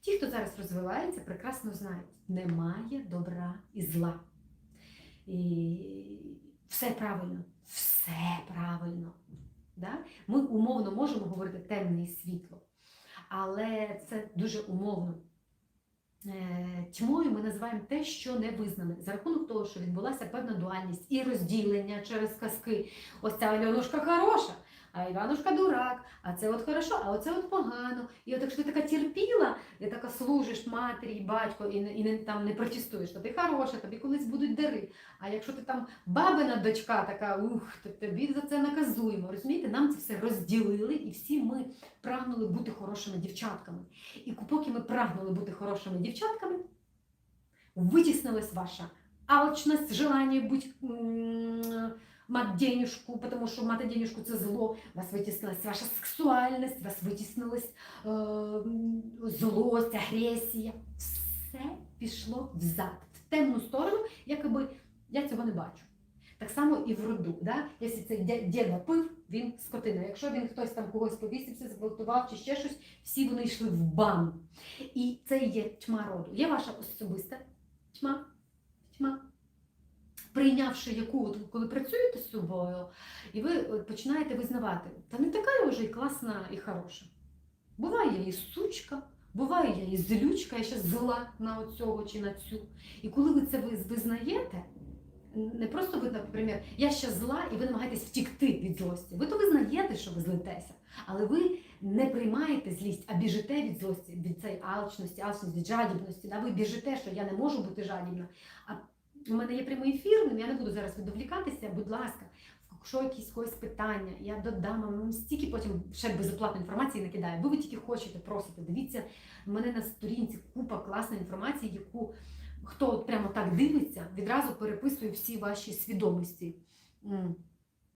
Ті, хто зараз розвивається, прекрасно знають, немає добра і зла. І все правильно, все правильно. Да? Ми умовно можемо говорити темне і світло, але це дуже умовно. Е, Тьмою ми називаємо те, що не визнане, за рахунок того, що відбулася певна дуальність і розділення через казки. Ось ця Альонушка хороша, а Іванушка дурак, а це от хорошо, а оце от погано. І от якщо ти така терпіла, і така служиш матері і батько, і, не- і не, там не протестуєш, то ти хороша, тобі колись будуть дари. А якщо ти там бабина дочка така, ух, то тобі за це наказуємо. Розумієте, нам це все розділили, і всі ми прагнули бути хорошими дівчатками. І поки ми прагнули бути хорошими дівчатками, вытеснилась ваша алчность, желание быть м, мать денежку, потому що мати денежку це зло, вас витіснилась ваша сексуальність, вас витіснилась е, злость, агресія. Все пішло взад, в темну сторону, якби я цього не бачу. Так само і в роду. Да? Якщо цей дід напив, він скотина. Якщо він хтось там когось повісився, зґвалтував чи ще щось, всі вони йшли в бан. І це є тьма роду. Є ваша особиста тьма, тьма. Прийнявши яку, от коли працюєте з собою, і ви починаєте визнавати, та не така я вже і класна і хороша. Буває я і сучка, буває я і злючка, я ще зла на оцього чи на цю. І коли ви це ви- визнаєте, не просто ви, наприклад, я ще зла, і ви намагаєтесь втікти від злості. Ви то визнаєте, що ви злитеся, але ви не приймаєте злість, а біжите від злості, від цієї алчності, алчності, від жадібності. Да? Ви біжите, що я не можу бути жадібна. А у мене є прямий ефір, я не буду зараз відволікатися, будь ласка. Якщо якісь когось питання, я додам вам стільки потім ще безоплатної інформації накидаю. Ви, ви тільки хочете, просите. Дивіться, в мене на сторінці купа класної інформації, яку хто от прямо так дивиться, відразу переписує всі ваші свідомості.